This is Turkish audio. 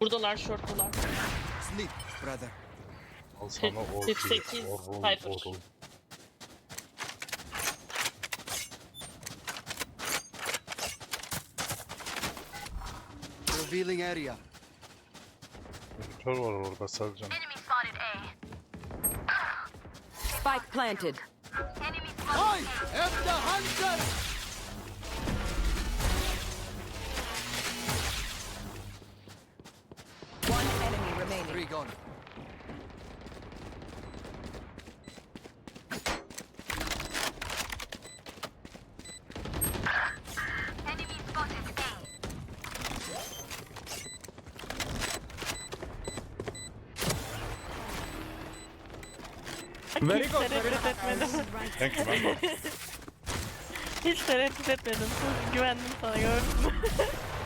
Buradalar, short'talar. Sleep, brother. Al sana o 48 Cypher. Orhun. Revealing area. Editör var orada Selcan. Spike planted. I gone. Very Hiç tereddüt etmedim. Thank you man. Hiç tereddüt etmedim. Güvendim sana gördün mü?